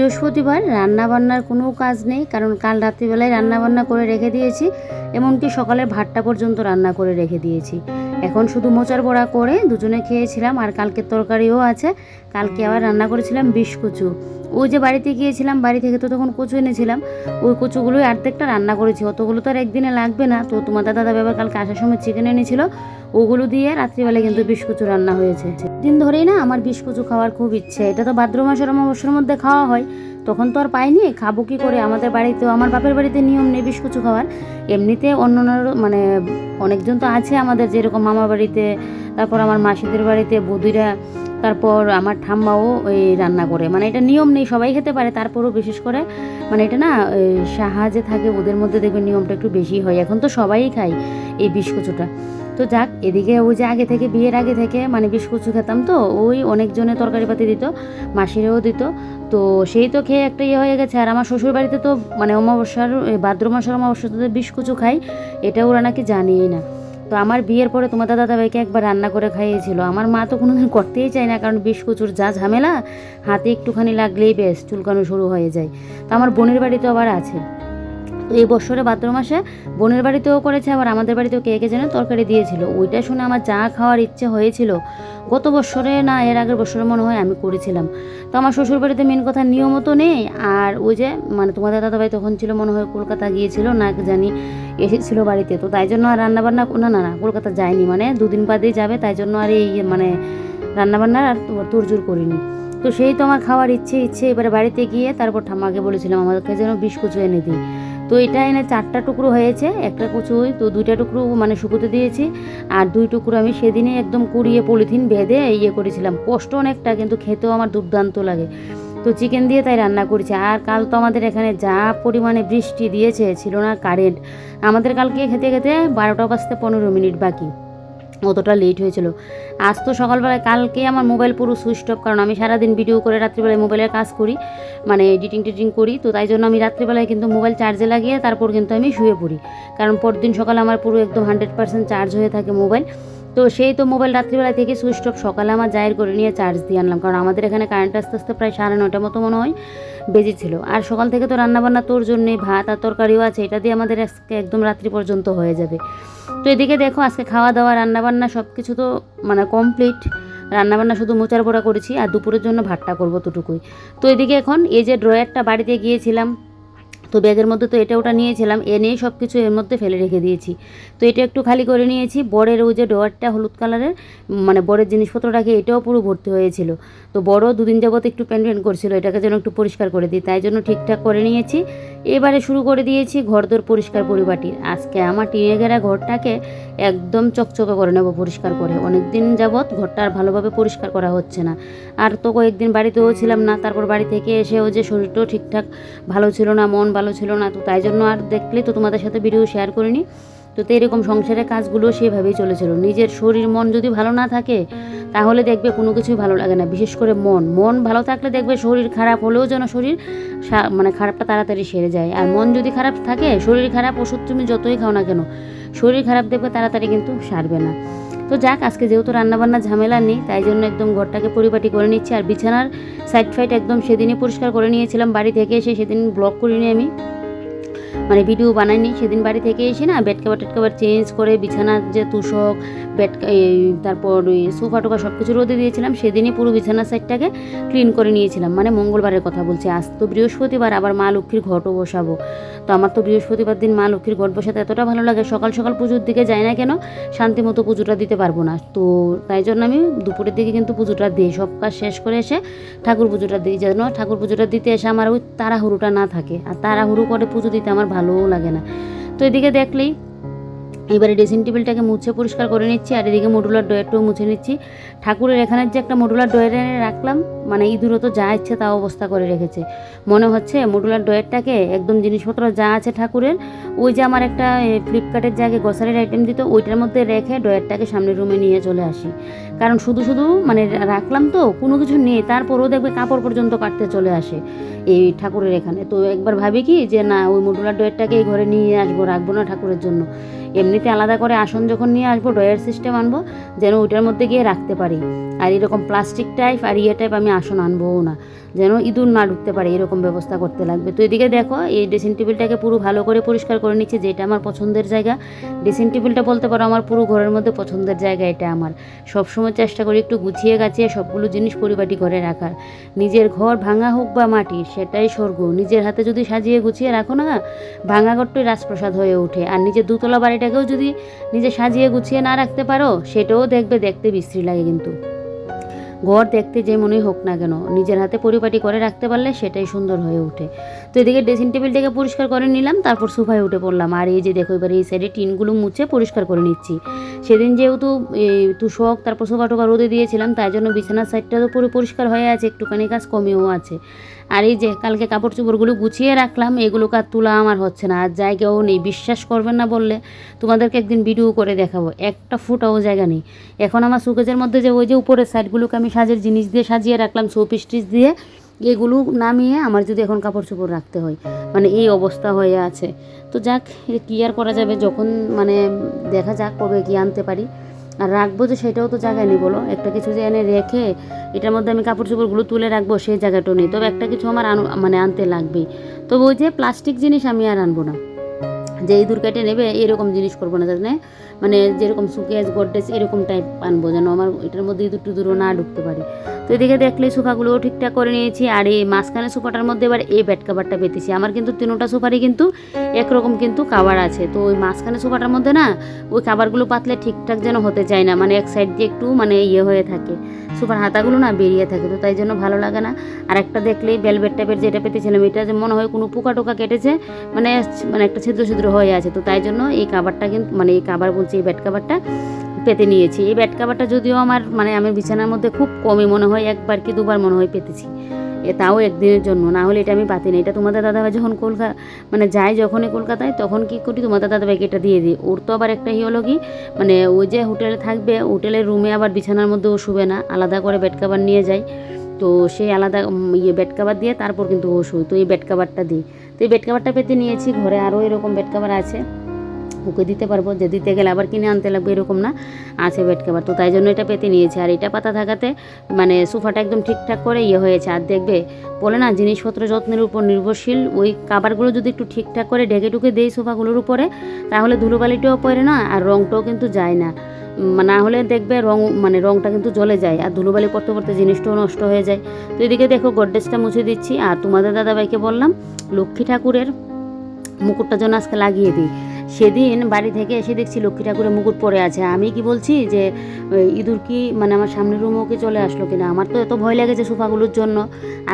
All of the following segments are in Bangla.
বৃহস্পতিবার রান্না বান্নার কোনো কাজ নেই, কারণ কাল রাত্রিবেলায় রান্না বান্না করে রেখে দিয়েছি, এমনকি সকালের ভাতটা পর্যন্ত রান্না করে রেখে দিয়েছি। এখন শুধু মোচার বড়া করে দুজনে খেয়েছিলাম, আর কালকের তরকারিও আছে। কালকে আবার রান্না করেছিলাম বিষ কচু। ওই যে বাড়িতে গিয়েছিলাম, বাড়ি থেকে তো তখন কচু এনেছিলাম। ওই কচুগুলোই অর্ধেকটা রান্না করেছি। অতগুলো তো আর একদিনে লাগবে না। তো তোমাদের দাদা বাবা কালকে আসার সময় চিকেন এনেছিল। ওগুলো দিয়ে রাত্রিবেলায় কিন্তু বিষ কচু রান্না হয়েছে। দিন ধরেই না আমার বিষ কুচু খাওয়ার খুব ইচ্ছে। এটা তো ভাদ্র মাসের অমাবস্যার মধ্যে খাওয়া হয়। তখন তো আর পাইনি, খাব কি করে? আমাদের বাড়িতেও আমার বাপের বাড়িতে নিয়ম নেই বিষ কচু খাওয়ার। এমনিতে অন্য মানে অনেকজন তো আছে আমাদের যেরকম মামার বাড়িতে, তারপর আমার মাসিদের বাড়িতে, বৌদিরা তারপর আমার ঠাম্মাও ওই রান্না করে। মানে এটা নিয়ম নেই, সবাই খেতে পারে। তারপরও বিশেষ করে মানে এটা না ওই সাহা যে থাকে, ওদের মধ্যে দেখবে নিয়মটা একটু বেশি হয়। এখন তো সবাই খায় এই বিস্কুচুটা তো যাক, এদিকে ওই যে আগে থেকে, বিয়ের আগে থেকে মানে বিস্কুচু খেতাম তো, ওই অনেকজনে তরকারি পাতি দিত, মাসিরেও দিত। তো সেই তো খেয়ে একটা ইয়ে হয়ে গেছে। আর আমার শ্বশুর বাড়িতে তো মানে অমাবস্যার ভাদ্র মাসের অমাবস্যাতে বিস্কুচু খাই, এটা ওরা নাকি জানিই না। তো আমার বিয়ের পরে তোমার দাদা দাদাভাইকে একবার রান্না করে খাইয়েছিল। আমার মা তো কোনোদিন করতেই চায় না, কারণ বেশ কচুর যা ঝামেলা, হাতে একটুখানি লাগলেই বেশ, চুলকানো শুরু হয়ে যায়। তো আমার বোনের বাড়ি তো আবার আছে। এই বছরে ভাদ্র মাসে বোনের বাড়িতেও করেছে, আবার আমাদের বাড়িতেও কে কে যেন তরকারি দিয়েছিল। ওইটা শুনে আমার যা খাওয়ার ইচ্ছে হয়েছিল। গত বছরে না, এর আগের বছরে মনে হয় আমি করেছিলাম। তো আমার শ্বশুর বাড়িতে মেন কথা নিয়মও তো নেই, আর ওই যে মানে তোমাদের দাদাভাই তখন ছিল, মনে হয় কলকাতা গিয়েছিল, না জানি এসেছিল বাড়িতে। তো তাই জন্য আর রান্নাবান্না, না না না, কলকাতা যায়নি। মানে দুদিন বাদেই যাবে, তাই জন্য আর এই মানে রান্নাবান্নার আর তোর তোরজোর করিনি। তো সেই তো আমার খাওয়ার ইচ্ছে ইচ্ছে। এবারে বাড়িতে গিয়ে তারপর ঠাম্মাকে বলেছিলাম, আমাদেরকে যেন বিষ কুচু এনে দিই। তো এটা এনে চারটা টুকরো হয়েছে, একটা কুচুই, তো দুইটা টুকরো মানে শুকোতে দিয়েছি। আর দুই টুকরো আমি সেদিনে একদম কুড়িয়ে পলিথিন বেঁধে ইয়ে করেছিলাম। কষ্ট অনেকটা, কিন্তু খেতেও আমার দুর্দান্ত লাগে। তো চিকেন দিয়ে তাই রান্না করেছি। আর কাল তো আমাদের এখানে যা পরিমাণে বৃষ্টি দিয়েছে, ছিল না কারেন্ট। আমাদের কালকে খেতে খেতে বারোটা বাজতে পনেরো মিনিট বাকি। অতটা লেট হয়েছিল। আজ তো সকালবেলায়, কালকে আমার মোবাইল পুরো সুইচ অফ কারণ আমি সারাদিন ভিডিও করে রাত্রিবেলায় মোবাইলের কাজ করি মানে এডিটিং টিডিং করি, তো তাই জন্য আমি রাত্রিবেলায় কিন্তু মোবাইল চার্জে লাগিয়ে তারপর কিন্তু আমি শুয়ে পড়ি। কারণ পরদিন সকালে আমার পুরো একদম হান্ড্রেড পার্সেন্ট চার্জ হয়ে থাকে মোবাইল তো সেই তো মোবাইল রাত্রিবেলা থেকে সুইচ অফ সকালে আমার জায়ের করে নিয়ে চার্জ দিয়ে আনলাম। কারণ আমাদের এখানে কারেন্ট আস্তে আস্তে প্রায় সাড়ে নটার মতো মনে হয় বেজেছিল আর সকাল থেকে তো রান্নাবান্না তোর জন্যে, ভাত আর তরকারিও আছে। এটা দিয়ে আমাদের আজকে একদম রাত্রি পর্যন্ত হয়ে যাবে। তো এদিকে দেখো আজকে খাওয়া দাওয়া, রান্নাবান্না সব কিছু তো মানে কমপ্লিট রান্নাবান্না শুধু মোচার পোড়া করেছি আর দুপুরের জন্য ভাতটা করব দুটুকুই। তো এদিকে এখন এই যে ড্রয়ারটা বাড়িতে গিয়েছিলাম তো ব্যাগের মধ্যে তো এটা ওটা নিয়েছিলাম এনে সব কিছু এর মধ্যে ফেলে রেখে দিয়েছি। তো এটা একটু খালি করে নিয়েছি, বরের ওই যে ডোয়ারটা হলুদ কালারের মানে বরের জিনিসপত্র রাখে, এটাও পুরো ভর্তি হয়েছিল। তো বড় দুদিন যাবত একটু প্যান প্যান করছিল, এটাকে যেন একটু পরিষ্কার করে দিই, তাই জন্য ঠিকঠাক করে নিয়েছি। এবারে শুরু করে দিয়েছি ঘরদোর পরিষ্কার পরিপাটির। আজকে আমার টিনে ঘেরা ঘরটাকে একদম চকচকে করে নেব পরিষ্কার করে। অনেক দিন যাবৎ ঘরটা আর ভালোভাবে পরিষ্কার করা হচ্ছে না। আর তো কয়েকদিন বাড়িতেও ছিলাম না, তারপর বাড়ি থেকে এসেও যে শরীরটাও ঠিকঠাক ভালো ছিল না, মন ভালো ছিল না, তো তাই জন্য আর দেখলে তো তোমাদের সাথে ভিডিও শেয়ার করিনি। তো এরকম সংসারের কাজগুলো সেভাবেই চলেছিল। নিজের শরীর, মন যদি ভালো না থাকে, তাহলে দেখবে কোনো কিছুই ভালো লাগে না। বিশেষ করে মন। মন ভালো থাকলে দেখবে শরীর খারাপ হলেও যেন শরীর মানে খারাপটা তাড়াতাড়ি সেরে যায়। আর মন যদি খারাপ থাকে, শরীর খারাপ ওষুধ তুমি যতই খাও না কেন, শরীর খারাপ দেখবে তাড়াতাড়ি কিন্তু সারবে না। তো যাক, আজকে যেহেতু রান্নাবান্না ঝামেলা নেই, তাই জন্য একদম ঘরটাকে পরিপাটি করে নিচ্ছি। আর বিছানার সাইড ফাইড একদম সেদিনই পরিষ্কার করে নিয়েছিলাম। বাড়ি থেকে এসে সেদিন ব্লগ করিনি আমি। মানে ভিডিও বানাইনি সেদিন বাড়ি থেকে এসে না বেড কাভার টেড কাভার চেঞ্জ করে বিছানার যে তুষক বেড তারপর ওই সোফা টোকা সব কিছু রোদে দিয়েছিলাম। সেদিনই পুরো বিছানার সাইডটাকে ক্লিন করে নিয়েছিলাম। মানে মঙ্গলবারের কথা বলছি। আজ তো বৃহস্পতিবার, আবার মা লক্ষ্মীর ঘটও বসাবো। তো আমার তো বৃহস্পতিবার দিন মা লক্ষ্মীর ঘট বসাতে এতটা ভালো লাগে। সকাল সকাল পুজোর দিকে যাই না কেন, শান্তি মতো পুজোটা দিতে পারব না। তো তাই জন্য আমি দুপুরের দিকে কিন্তু পুজোটা দিই। সব কাজ শেষ করে এসে ঠাকুর পুজোটা দিই। যেন ঠাকুর পুজোটা দিতে এসে আমার ওই তাড়াহুড়োটা না থাকে। আর তাড়াহুড়ো করে পুজো দিতে আমার ভালোও লাগে না। তো এদিকে দেখলেই এবারে ড্রেসিং টেবিলটাকে মুছে পরিষ্কার করে নিচ্ছি, আর এদিকে মডুলার ডয়ারটাও মুছে নিচ্ছি। ঠাকুরের এখানের যে একটা মডুলার ডয়ার এনে রাখলাম মানে ইঁদুরও তো যা ইচ্ছে তা অবস্থা করে রেখেছে। মনে হচ্ছে মডুলার ডয়ারটাকে একদম জিনিসপত্র যা আছে ঠাকুরের, ওই যে আমার একটা ফ্লিপকার্টের জায়গায় গ্রসারির আইটেম দিত, ওইটার মধ্যে রেখে ডয়ারটাকে সামনের রুমে নিয়ে চলে আসি। কারণ শুধু শুধু মানে রাখলাম তো, কোনো কিছু নেই, তারপরও দেখবে কাপড় পর্যন্ত কাটতে চলে আসে এই ঠাকুরের এখানে। তো একবার ভাবি কি যে না, ওই মডুলার ডয়েরটাকে এই ঘরে নিয়ে আসব, রাখব না ঠাকুরের জন্য। এমনিতে আলাদা করে আসন যখন নিয়ে আসব, ডয়ের সিস্টেম আনব, যেন ওইটার মধ্যে গিয়ে রাখতে পারি। আর এরকম প্লাস্টিক টাইপ আর ইয়ে টাইপ আমি আসন আনবোও না। যেন ইঁদুর না ঢুকতে পারে, এরকম ব্যবস্থা করতে লাগবে। তো এদিকে দেখো, এই ড্রেসিং টেবিলটাকে পুরো ভালো করে পরিষ্কার করে নিচ্ছি, যেটা আমার পছন্দের জায়গা। ড্রেসিং টেবিলটা বলতে পারো, আমার পুরো ঘরের মধ্যে পছন্দের জায়গা এটা আমার। সবসময় চেষ্টা করি একটু গুছিয়ে গাছিয়ে সবগুলো জিনিস পরিপাটি ঘরে রাখার। নিজের ঘর ভাঙা হোক বা মাটির, সেটাই স্বর্গ। নিজের হাতে যদি সাজিয়ে গুছিয়ে রাখো না, ভাঙা ঘরটাই রাজপ্রসাদ হয়ে ওঠে। আর নিজের দুতলা বাড়িটাকেও যদি নিজে সাজিয়ে গুছিয়ে না রাখতে পারো, সেটাও দেখবে, দেখতে বিশ্রী লাগে কিন্তু। ঘর দেখতে যে মনেই হোক না কেন, নিজের হাতে পরিপাটি করে রাখতে পারলে সেটাই সুন্দর হয়ে ওঠে। তো এদিকে ড্রেসিং টেবিলটাকে পরিষ্কার করে নিলাম, তারপর সোফায় উঠে পড়লাম। আর এই যে দেখো, এবার এই সাইডে টিনগুলো মুছে পরিষ্কার করে নিচ্ছি। সেদিন যেহেতু তুষক তারপর সোফা টোফা রোদে দিয়েছিলাম, তাই জন্য বিছানার সাইডটা তো পুরো পরিষ্কার হয়ে আছে, একটুখানি কাজ কমেও আছে। আর এই যে কালকে কাপড় চোপড়গুলো গুছিয়ে রাখলাম, এগুলোকে আর তোলা আমার হচ্ছে না, আর জায়গাও নেই। বিশ্বাস করবেন না বললে তোমাদেরকে একদিন ভিডিও করে দেখাবো। একটা ফুটাও জায়গা নেই। এখন আমার সুকেজের মধ্যে যে ওই যে উপরের সাইডগুলোকে আমি সাজের জিনিস দিয়ে সাজিয়ে রাখলাম শোপিস টিস দিয়ে, এগুলো নামিয়ে আমার যদি এখন কাপড় চোপড় রাখতে হয় মানে এই অবস্থা হয়ে আছে। তো যাক কী আর করা যাবে? যখন মানে দেখা যাক কবে কি আনতে পারি। আর রাখব যে সেটাও তো জায়গায় নেই বলো। একটা কিছু যে এনে রেখে এটার মধ্যে আমি কাপড় চোপড়গুলো তুলে রাখব সেই জায়গাটাও নেই। তবে একটা কিছু আমার মানে আনতে লাগবেই। তবে ওই যে প্লাস্টিক জিনিস আমি আর আনব না। যে ইঁদুর কেটে নেবে এরকম জিনিস করব না যাতে মানে যেরকম সুকেজ গডরেজ এরকম টাইপ আনব যেন আমার এটার মধ্যে দুটো টুদুরও না ঢুকতে পারে। তো এদিকে দেখলে সোফাগুলোও ঠিকঠাক করে নিয়েছি আর এই মাঝখানে সোফাটার মধ্যে এবার এই ব্যাট কাভারটা পেতেছি আমার কিন্তু তিনোটা সোফারই কিন্তু একরকম কিন্তু কাভার আছে। তো ওই মাঝখানে সোফাটার মধ্যে না ওই কাভারগুলো পাতলে ঠিকঠাক যেন হতে চায় না মানে এক সাইড দিয়ে একটু মানে ইয়ে হয়ে থাকে। সোফার হাতাগুলো না বেরিয়ে থাকে, তো তাই জন্য ভালো লাগে না। আর একটা দেখলেই বেলভেট টাইপের যেটা পেতেছিলাম, এটা যে মনে হয় কোনো পোকা টোকা কেটেছে মানে মানে একটা ছিদ্র ছিদ্র হয়ে আছে। তো তাই জন্য এই কাভারটা কিন্তু মানে এই কাভার এই ব্যাট কাভারটা পেতে নিয়েছি। এই ব্যাট কাভারটা যদিও আমার মানে আমি বিছানার মধ্যে খুব কমই মনে হয়, একবার কি দুবার মনে হয় পেতেছি। এ তাও একদিনের জন্য, না হলে এটা আমি পাতি না। এটা তোমাদের দাদাভাই যখন কলকাতা মানে যায় যখনই কলকাতায়, তখন কি করি, তোমাদের দাদাভাইকে এটা দিয়ে দিই। ওর তো আবার একটা ই হলো কি মানে ওই যে হোটেলে থাকবে, হোটেলের রুমে আবার বিছানার মধ্যে ও শুবে না, আলাদা করে বেড কাভার নিয়ে যায়। তো সেই আলাদা ইয়ে বেড কাভার দিয়ে তারপর কিন্তু ও শুয়। তো এই বেড কাভারটা দিই। তো এই বেড কাভারটা পেতে নিয়েছি, ঘরে আরও এরকম বেড কাভার আছে। ওকে দিতে পারব, যে দিতে গেলে আবার কিনে আনতে লাগবে, এরকম না। আছে বেড কাভার তো তাই জন্য এটা পেতে নিয়েছে। আর এটা পাতা থাকাতে মানে সোফাটা একদম ঠিকঠাক করে ইয়ে হয়েছে। আর দেখবে, বলে না, জিনিসপত্র যত্নের উপর নির্ভরশীল। ওই কাবারগুলো যদি একটু ঠিকঠাক করে ঢেকে টুকে দেই সোফাগুলোর উপরে, তাহলে ধুলোবালিটাও পড়ে না, আর রঙটাও কিন্তু যায় না। না হলে দেখবে রং মানে রংটা কিন্তু জ্বলে যায়, আর ধুলোবালি পড়তে পড়তে জিনিসটাও নষ্ট হয়ে যায়। তো এদিকে দেখো, গডরেজটা মুছে দিচ্ছি। আর তোমাদের দাদাভাইকে বললাম, লক্ষ্মী ঠাকুরের মুকুটটা যেন আজকে লাগিয়ে দিই। সেদিন বাড়ি থেকে এসে দেখছি লক্ষ্মী ঠাকুরের মুকুট পরে আছে। আমি কি বলছি যে ইঁদুর কি মানে আমার সামনের রুমও কি চলে আসলো কিনা? আমার তো এত ভয় লেগেছে সোফাগুলোর জন্য।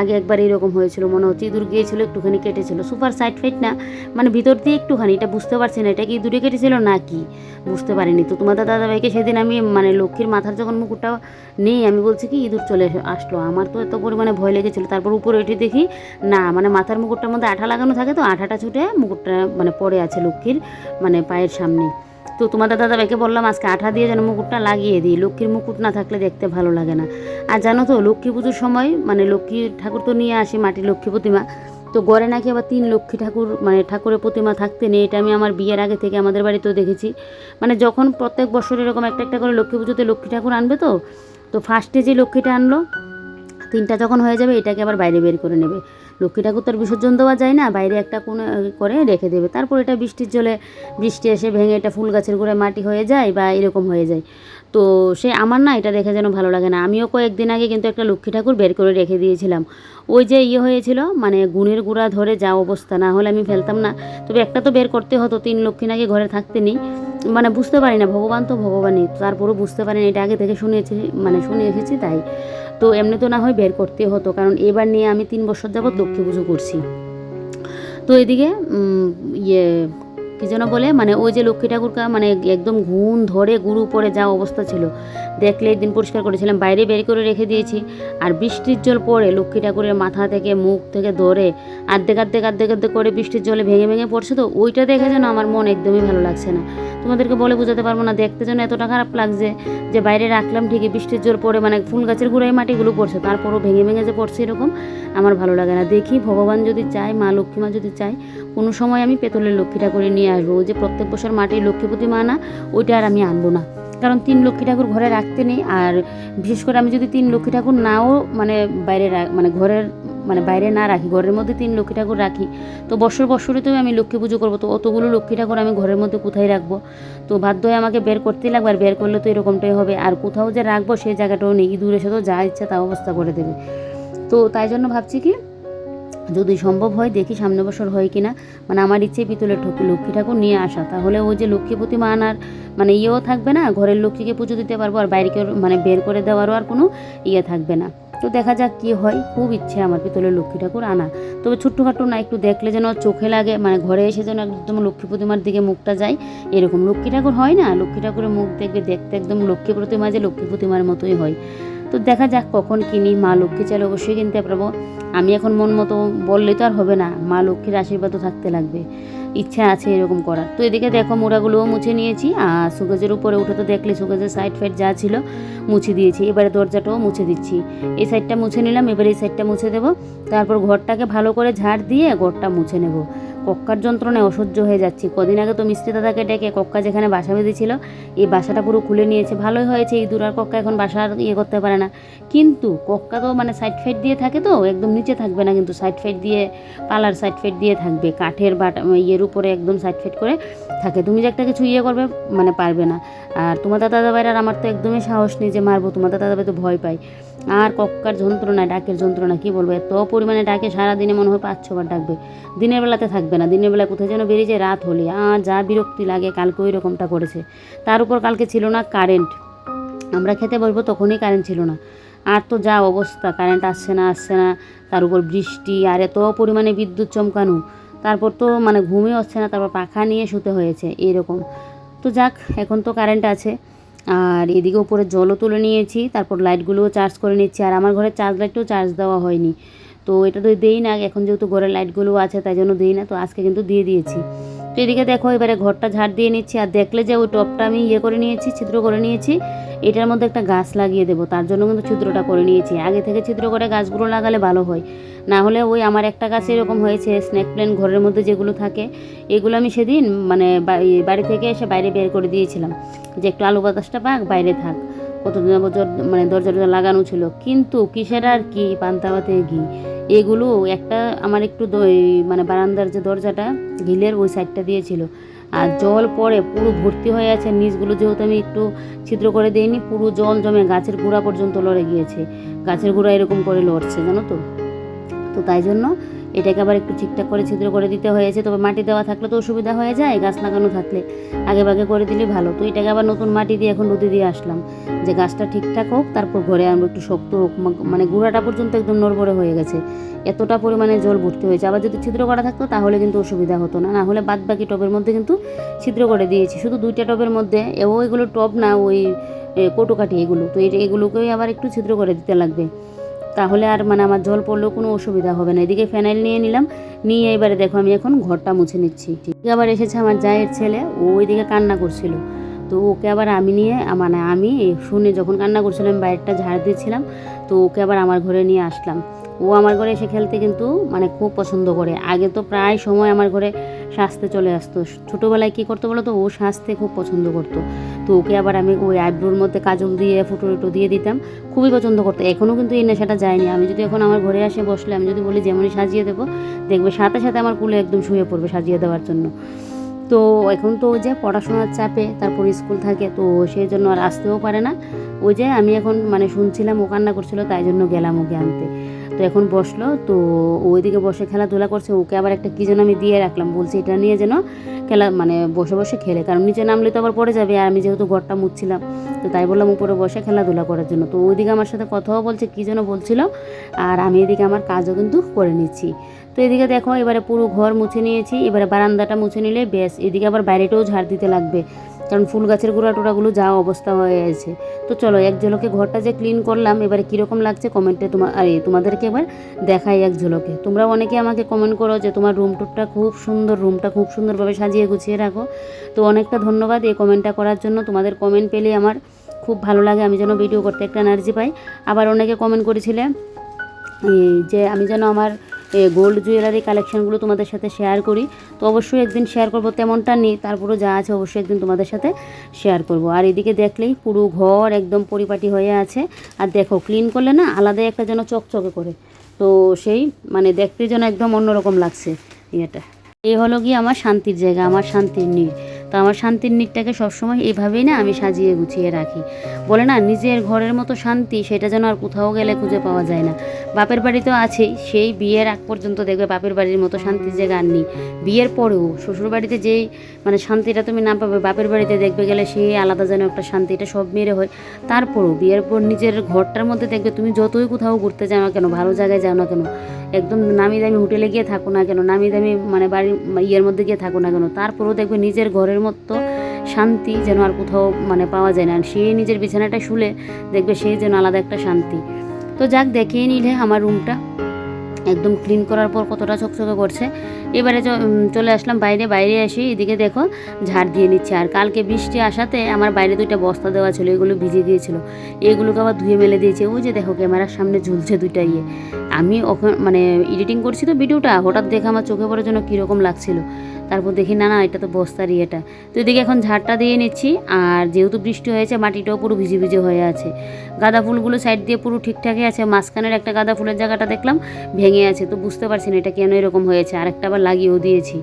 আগে একবার এরকম হয়েছিল, মনে হচ্ছে ইঁদুর গিয়েছিল, একটুখানি কেটেছিল। সুপার সাইড ফাইড না মানে ভিতর দিয়ে একটুখানি, এটা বুঝতে পারছি না, এটা কি ইঁদুরে কেটেছিল না কি বুঝতে পারিনি। তো তোমাদের দাদাভাইকে সেদিন আমি মানে লক্ষ্মীর মাথার যখন মুকুটটা নেই, আমি বলছি কি, ইঁদুর চলে আসলো। আমার তো এত পরিমাণে ভয় লেগেছিল। তারপর উপরে উঠে দেখি, না মানে মাথার মুকুটটার মধ্যে আঠা লাগানো থাকে তো, আঠাটা ছুটে মুকুটটা মানে পড়ে আছে লক্ষ্মীর। মানে পায়ের সামনে। তো তোমাদের দাদাভাইকে বললাম, আজকে আঠা দিয়ে যেন মুকুটটা লাগিয়ে দিই। লক্ষ্মীর মুকুট না থাকলে দেখতে ভালো লাগে না। আর জানো তো, লক্ষ্মী পুজোর সময় মানে লক্ষ্মী ঠাকুর তো নিয়ে আসি, মাটির লক্ষ্মী প্রতিমা। তো গড়ে নাকি আবার তিন লক্ষ্মী ঠাকুর মানে ঠাকুরের প্রতিমা থাকতে নেই। এটা আমি আমার বিয়ের আগে থেকে আমাদের বাড়িতেও দেখেছি। মানে যখন প্রত্যেক বছর এরকম একটা একটা করে লক্ষ্মী পুজোতে লক্ষ্মী ঠাকুর আনবে তো তো ফার্স্টে যে লক্ষ্মীটা আনলো তিনটা যখন হয়ে যাবে, এটাকে আবার বাইরে বের করে নেবে। লক্ষ্মী ঠাকুর তো আর বিসর্জন দেওয়া যায় না, বাইরে একটা কোনো করে রেখে দেবে। তারপর এটা বৃষ্টির জলে বৃষ্টি এসে ভেঙে এটা ফুল গাছের গোড়ায় মাটি হয়ে যায় বা এরকম হয়ে যায়। তো সে আমার না এটা দেখে যেন ভালো লাগে না। আমিও কয়েকদিন আগে কিন্তু একটা লক্ষ্মী ঠাকুর বের করে রেখে দিয়েছিলাম। ওই যে ইয়ে হয়েছিল মানে গুণের গুঁড়া ধরে যা অবস্থা, না হলে আমি ফেলতাম না। তবে একটা তো বের করতে হতো, তিন লক্ষ্মী নাকি ঘরে থাকতে নেই। মানে বুঝতে পারি না, ভগবান তো ভগবানই, তারপরও বুঝতে পারি না, এটা আগে থেকে শুনেছি মানে শুনে এসেছি তাই। তো এমনি তো না হয় বের করতে হতো, কারণ এবার নিয়ে আমি তিন বছর যাবৎ লক্ষ্মী পুজো করছি। তো এদিকে ইয়ে কী যেন বলে মানে ওই যে লক্ষ্মী ঠাকুরকা মানে একদম ঘুম ধরে গুরু পড়ে যা অবস্থা ছিল। দেখলে একদিন পরিষ্কার করেছিলাম, বাইরে বের করে রেখে দিয়েছি। আর বৃষ্টির জল পড়ে লক্ষ্মী ঠাকুরের মাথা থেকে, মুখ থেকে ধরে আর্ধেক আর্ধেক আর্ধেক আর্ধেক করে বৃষ্টির জলে ভেঙে ভেঙে পড়ছে তো, ওইটা দেখে যেন আমার মন একদমই ভালো লাগছে না। তোমাদেরকে বলে বোঝাতে পারব না, দেখতে যেন এতটা খারাপ লাগছে যে বাইরে রাখলাম ঠিকই, বৃষ্টির জোর পড়ে মানে ফুল গাছের গোড়ায় মাটিগুলো পড়ছে, তারপরও ভেঙে ভেঙে যে পড়ছে এরকম, আমার ভালো লাগে না। দেখি ভগবান যদি চায়, মা লক্ষ্মী মা যদি চায়, কোনো সময় আমি পেতলের লক্ষ্মী ঠাকুরে নিয়ে আসব। ওই যে প্রত্যেক বছর মাটির লক্ষ্মী প্রতিমা না, ওইটা আর আমি আনব না। কারণ তিন লক্ষ্মী ঠাকুর ঘরে রাখতে নেই, আর বিশেষ করে আমি যদি তিন লক্ষ্মী ঠাকুর নাও মানে বাইরে মানে ঘরের মানে বাইরে না রাখি, ঘরের মধ্যে তিন লক্ষ্মী ঠাকুর রাখি। তো বছর তো আমি লক্ষ্মী পুজো করব, তো অতগুলো লক্ষ্মী ঠাকুর আমি ঘরের মধ্যে কোথায় রাখব? তো বাধ্য হয়ে আমাকে বের করতেই লাগবে, আর বের করলে তো এরকমটাই হবে। আর কোথাও যে রাখব সেই জায়গাটাও নেই দূরে এসে তো যা ইচ্ছা তা অবস্থা করে দেবে। তো তাই জন্য ভাবছি কি যদি সম্ভব হয়, দেখি সামনে বছর হয় কিনা। মানে আমার ইচ্ছে পিতলের ঠকি, লক্ষ্মী ঠাকুর নিয়ে আসা। তাহলে ওই যে লক্ষ্মী প্রতিমা আনার মানে ইয়েও থাকবে না, ঘরের লক্ষ্মীকে পুজো দিতে পারব, আর বাইরে মানে বের করে দেওয়ারও আর কোনো ইয়ে থাকবে না। তো দেখা যাক কি হয়, খুব ইচ্ছে আমার পিতলের লক্ষ্মী ঠাকুর আনা। তবে ছোট্টখাটো না, একটু দেখলে যেন চোখে লাগে মানে ঘরে এসে যেন একদম লক্ষ্মী প্রতিমার দিকে মুখটা যায়, এরকম। লক্ষ্মী ঠাকুর হয় না, লক্ষ্মী ঠাকুরের মুখ দেখবে, দেখতে একদম লক্ষ্মী প্রতিমা যে লক্ষ্মী প্রতিমার মতোই হয়। তো দেখা যাক কখন কিনি মা লক্ষ্মী চাইলে অবশ্যই কিনতে পারব। আমি এখন মন মতো বললে তো আর হবে না, মা লক্ষ্মীর আশীর্বাদও থাকতে লাগবে। ইচ্ছা আছে এরকম করার। তো এদিকে দেখো মোড়াগুলোও মুছে নিয়েছি, আর সুগজের উপরে উঠে তো দেখলে সুগজের সাইড ফাইড যা ছিল মুছে দিয়েছি। এবারে দরজাটাও মুছে দিচ্ছি। এই সাইডটা মুছে নিলাম, এবারে এই সাইডটা মুছে দেবো। তারপর ঘরটাকে ভালো করে ঝাড় দিয়ে ঘরটা মুছে নেব। কক্কার যন্ত্রণায় অসহ্য হয়ে যাচ্ছি। কদিন আগে তো মিস্ত্রি দাদাকে ডেকে কক্কা যেখানে বাসা বেঁধেছিল, এই বাসাটা পুরো খুলে নিয়েছে। ভালোই হয়েছে, এই দূর আর কক্কা এখন বাসা আর ইয়ে করতে পারে না। কিন্তু কক্কা তো মানে সাইড ফাইড দিয়ে থাকে তো, একদম নিচে থাকবে না কিন্তু সাইড ফাইড দিয়ে, পালার সাইড ফাইড দিয়ে থাকবে। কাঠের বাটা, ইয়ের উপরে একদম সাইড ফাইড করে থাকে। তুমি যে একটা কিছু ইয়ে করবে মানে পারবে না। আর তোমার দাদা দাদাভাইয়ের আর আমার তো একদমই সাহস নেই যে মারবো, তোমার দাদা দাদাভাই তো ভয় পাই আর কক্কার যন্ত্রণা, ডাকের যন্ত্রণা, কি বলব? এত পরিমাণে ডাকে, সারাদিনে মনে হয় পাঁচ ছবার ডাকবে। দিনের বেলাতে থাকবে না। দিনের বেলা কোথায় যেন বেরিয়ে যায়, রাত হলে। আর যা বিরক্তি লাগে, কালকে ওই রকমটা করেছে। তার উপর কালকে ছিল না কারেন্ট আমরা খেতে বসবো তখনই কারেন্ট ছিল না। আর তো যা অবস্থা কারেন্ট আসছে না আসছে না। তার উপর বৃষ্টি আর এত পরিমাণে বিদ্যুৎ চমকানো। তারপর তো মানে ঘুমই হচ্ছে না, তারপর পাখা নিয়ে শুতে হয়েছে, এরকম। তো যাক, এখন তো কারেন্ট আছে। আর এদিকে উপরে জলও তুলে নিয়েছি, তারপর লাইটগুলোও চার্জ করে নিচ্ছি। আর আমার ঘরে চার্জ লাইটও চার্জ দেওয়া হয়নি। তো এটা তো দেই না, এখন যেহেতু ঘরের লাইটগুলো আছে, তাই জন্য দিই না, তো আজকে কিন্তু দিয়ে দিয়েছি। তো এদিকে দেখো, এবারে ঘরটা ঝাড় দিয়ে নিচ্ছি, আর দেখলে যে ওই টপটা আমি ইয়ে করে নিয়েছি, ছিদ্র করে নিয়েছি, এটার মধ্যে একটা গাছ লাগিয়ে দেবো, তার জন্য কিন্তু ছিদ্রটা করে নিয়েছি। আগে থেকে ছিদ্র করে গাছগুলো লাগালে ভালো হয়, না হলে ওই আমার একটা গাছ এরকম হয়েছে স্নেক প্লেন ঘরের মধ্যে যেগুলো থাকে, এগুলো আমি সেদিন মানে বাড়ি থেকে এসে বাইরে বের করে দিয়েছিলাম। যে একটু আলু বাতাসটা পাক, বাইরে থাক। কতদিন বছর মানে দরজা টরজা লাগানো ছিল। কিন্তু কিসের আর কি পান্তাবাতে ঘি? এগুলো একটা আমার একটু মানে বারান্দার যে দরজাটা গিলের ওই সাইডটা দিয়েছিল। আর জল পরে পুরো ভর্তি হয়ে আছে, নিচগুলো যেহেতু আমি একটু ছিদ্র করে দিইনি, পুরো জল জমে গাছের গোড়া পর্যন্ত লড়ে গিয়েছে। গাছের গোড়া এরকম করে লড়ছে, জানো তো? তো তাই জন্য এটাকে আবার একটু ঠিকঠাক করে ছিদ্র করে দিতে হয়েছে, তবে মাটি দেওয়া থাকলে তো অসুবিধা হয়ে যায় গাছ লাগানো থাকলে। আগে ভাগে করে দিলে ভালো। তো এটাকে আবার নতুন মাটি দিয়ে এখন নদী দিয়ে আসলাম, যে গাছটা ঠিকঠাক হোক, তারপর ঘরে আনব, একটু শক্ত হোক মানে গুঁড়াটা পর্যন্ত একদম নড়বড়ে হয়ে গেছে। এতটা পরিমাণে জল ভর্তি হয়েছে। আবার যদি ছিদ্র করা থাকতো, তাহলে কিন্তু অসুবিধা হতো না। না হলে বাদ বাকি টবের মধ্যে কিন্তু ছিদ্র করে দিয়েছি। শুধু দুইটা টবের মধ্যে এও এগুলো টব না, ওই কটুকাঠি এগুলো। তো এগুলোকেই আবার একটু ছিদ্র করে দিতে লাগবে। তাহলে আর মানে আমার জল পড়লেও কোনো অসুবিধা হবে না। এদিকে ফেনাইল নিয়ে নিলাম। নিয়ে এবারে দেখো আমি এখন ঘরটা মুছে নিচ্ছি। ঠিক আবার এসেছে আমার জায়ের ছেলে। ও ওইদিকে কান্না করছিল। তো ওকে আবার আমি নিয়ে মানে আমি শুনে যখন কান্না করছিলাম বাইরেটা ঝাড় দিয়েছিলাম তো ওকে আবার আমার ঘরে নিয়ে আসলাম। ও আমার ঘরে এসে খেলতে কিন্তু মানে খুব পছন্দ করে। আগে তো প্রায় সময় আমার ঘরে সাজতে চলে আসতো। ছোটোবেলায় কী করতো বলো তো ও সাজতে খুব পছন্দ করতো। তো ওকে আবার আমি ওই আইব্রোর মধ্যে কাজল দিয়ে, ফুটো টুটো দিয়ে দিতাম। খুবই পছন্দ করতো। এখনও কিন্তু এই নেশাটা যায়নি। আমি যদি এখন আমার ঘরে আসে বসলে, আমি যদি বলি, যেমনই সাজিয়ে দেবো, দেখবে সাথে সাথে আমার কুলে একদম শুয়ে পড়বে সাজিয়ে দেওয়ার জন্য। তো এখন তো ওই যে পড়াশোনার চাপে তারপর স্কুল থাকে, তো সেই জন্য আর আসতেও পারে না। ওই যে আমি এখন মানে শুনছিলাম ও কান্না করছিল, তাই জন্য গেলাম ওকে আনতে। তো এখন বসল, তো ওইদিকে বসে খেলাধুলা করছে, ওকে আবার একটা কী যেন আমি দিয়ে রাখলাম, বলছি এটা নিয়ে যেন খেলা মানে বসে বসে খেলে, কারণ নিচে নামলে তো আবার পড়ে যাবে, আর আমি যেহেতু ঘরটা মুছছিলাম, তো তাই বললাম উপরে বসে খেলাধুলা করার জন্য। তো ওইদিকে আমার সাথে কথাও বলছে, কী যেন বলছিল, আর আমি এদিকে আমার কাজও কিন্তু করে নিচ্ছি। তো এদিকে দেখো, এবারে পুরো ঘর মুছে নিয়েছি, এবারে বারান্দাটা মুছে নিলে বেশ এদিকে আবার বাইরেটাও ঝাড় দিতে লাগবে। কারণ ফুল গাছের গোড়া টোড়াগুলো যা অবস্থা হয়ে আছে। তো চলো, এক ঝলকে ঘরটা যে ক্লিন করলাম, এবারে কীরকম লাগছে কমেন্টে তোমার আরে, তোমাদেরকে এবার দেখাই এক ঝলকে। তোমরা অনেকে আমাকে কমেন্ট করো যে তোমার রুম টুরটা খুব সুন্দর রুমটা খুব সুন্দরভাবে সাজিয়ে গুছিয়ে রাখো। তো অনেকটা ধন্যবাদ এই কমেন্টটা করার জন্য। তোমাদের কমেন্ট পেলে আমার খুব ভালো লাগে, আমি যেন ভিডিও করতে একটা এনার্জি পাই। আবার অনেকে কমেন্ট করেছিলে যে আমি যেন আমার গোল্ড জুয়েলারি কালেকশনগুলো তোমাদের সাথে শেয়ার করি। তো অবশ্যই একদিন শেয়ার করব, তেমনটা নেই, তারপরও যা আছে অবশ্যই একদিন তোমাদের সাথে শেয়ার করব। আর এদিকে দেখলেই পুরো ঘর একদম পরিপাটি হয়ে আছে। আর দেখো ক্লিন করলে না আলাদাই একটা যেন চকচকে করে। তো সেই মানে দেখতে যেন একদম অন্যরকম লাগছে, ইয়েটা। এই হলো গিয়ে আমার শান্তির জায়গা, আমার শান্তির নীড়। তো আমার শান্তির নীড়টাকে সবসময় এইভাবেই না আমি সাজিয়ে গুছিয়ে রাখি। বলে না, নিজের ঘরের মতো শান্তি, সেটা যেন আর কোথাও গেলে খুঁজে পাওয়া যায় না। বাপের বাড়ি তো আছেই, সেই বিয়ের আগ পর্যন্ত দেখবে বাপের বাড়ির মতো শান্তির জায়গা আর নেই। বিয়ের পরেও শ্বশুর বাড়িতে যেই মানে শান্তিটা তুমি না পাবে, বাপের বাড়িতে দেখবে গেলে সেই আলাদা যেন একটা শান্তি, এটা সব মেরে হয়। তারপরেও বিয়ের পর নিজের ঘরটার মধ্যে দেখবে তুমি যতই কোথাও ঘুরতে যাও না কেন, ভালো জায়গায় যাও না কেন, একদম নামি দামি হোটেলে গিয়ে থাকো না কেন, নামি দামি মানে বাড়ির ইয়ের মধ্যে গিয়ে থাকো না কেন, তারপরেও দেখবে নিজের ঘরের মতো শান্তি যেন আর কোথাও মানে পাওয়া যায় না। সে নিজের বিছানাটা শুলে দেখবে সে যেন আলাদা একটা শান্তি। তো যাক দেখিয়ে নিলে আমার রুমটা। একদম ক্লিন করার পর কতটা চকচকে করছে। এবারে চলে আসলাম বাইরে। বাইরে এসে এদিকে দেখো, ঝাড় দিয়ে নিচ্ছে। আর কালকে বৃষ্টি আসাতে আমার বাইরে দুইটা বস্তা দেওয়া ছিল, এগুলো ভিজে গিয়েছিল এগুলোকে আবার ধুয়ে মেলে দিয়েছে। ওই যে দেখো, ক্যামেরার সামনে ঝুলছে দুইটা ইয়ে। আমি ওখানে মানে এডিটিং করছি তো ভিডিওটা, হঠাৎ দেখে আমার চোখে পড়ার জন্য কীরকম লাগছিল। তারপর দেখি, না না, এটা তো বস্তার ইয়েটা। তো এদিকে এখন ঝাড়টা দিয়ে নিচ্ছি, আর যেহেতু বৃষ্টি হয়েছে, মাটিটাও পুরো ভিজে ভিজে হয়ে আছে। গাঁদা ফুলগুলো সাইড দিয়ে পুরো ঠিকঠাকই আছে, মাঝখানের একটা গাঁদা ফুলের জায়গাটা দেখলাম, ভেঙে আছে। তো বুঝতে পারছি না এটা কেন এরকম হয়েছে, আরেকটা আবার লাগিয়েও দিয়েছি।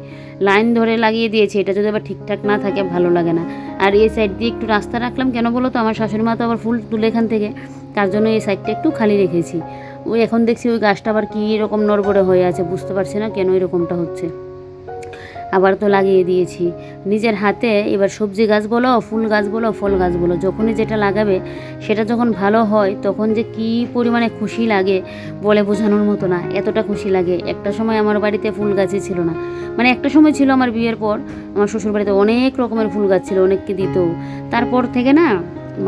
লাইন ধরে লাগিয়ে দিয়েছি, এটা যদি আবার ঠিকঠাক না থাকে, ভালো লাগে না। আর এই সাইড দিয়ে একটু রাস্তা রাখলাম, কেন বলো তো? আমার শাশুড়ি মা তো আবার ফুল তুলে এখান থেকে, তার জন্য এই সাইডটা একটু খালি রেখেছি। ওই এখন দেখছি ওই গাছটা আবার কী রকম নড়বড়ে হয়ে আছে, বুঝতে পারছি না কেন এরকমটা হচ্ছে। আবার তো লাগিয়ে দিয়েছি। নিজের হাতে এবার সবজি গাছ বলো, ফুল গাছ বলো, ফল গাছ বলো, যখনই যেটা লাগাবে, সেটা যখন ভালো হয়, তখন যে কী পরিমাণে খুশি লাগে বলে বোঝানোর মতো না। এতটা খুশি লাগে। একটা সময় আমার বাড়িতে ফুল গাছই ছিল না। মানে একটা সময় ছিল আমার বিয়ের পর, আমার শ্বশুর বাড়িতে অনেক রকমের ফুল গাছ ছিল, অনেককে দিত তারপর থেকে না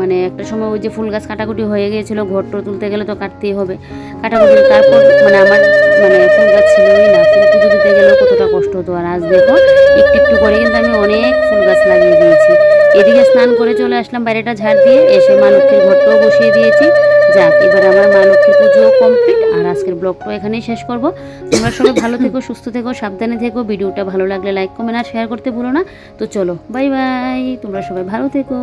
মানে একটা সময় ওই যে ফুল গাছ কাটাকুটি হয়ে গিয়েছিল, ঘর টর তুলতে গেলে তো কাটতেই হবে। কাটাকুটি তারপর মানে আমার মানে ফুল গাছ ছিলই না, ফুল পুজো দিতে গেলেও কতটা কষ্ট হতো। আর আজ দেখো, একটু একটু করে কিন্তু আমি অনেক ফুল গাছ লাগিয়ে দিয়েছি। এদিকে স্নান করে চলে আসলাম বাইরেটা ঝাড় দিয়ে, এসে মা লক্ষ্মীর ঘরটাও বসিয়ে দিয়েছি। যাক, এবার আমার মা লক্ষ্মীর পুজো কমপ্লিট, আর আজকের ব্লগটাও এখানেই শেষ করব। তোমরা সবাই ভালো থেকো, সুস্থ থেকো, সাবধানে থেকো, ভিডিওটা ভালো লাগলে লাইক, কমেন্ট, আর শেয়ার করতে ভুলো না। তো চলো, বাই বাই, তোমরা সবাই ভালো থেকো।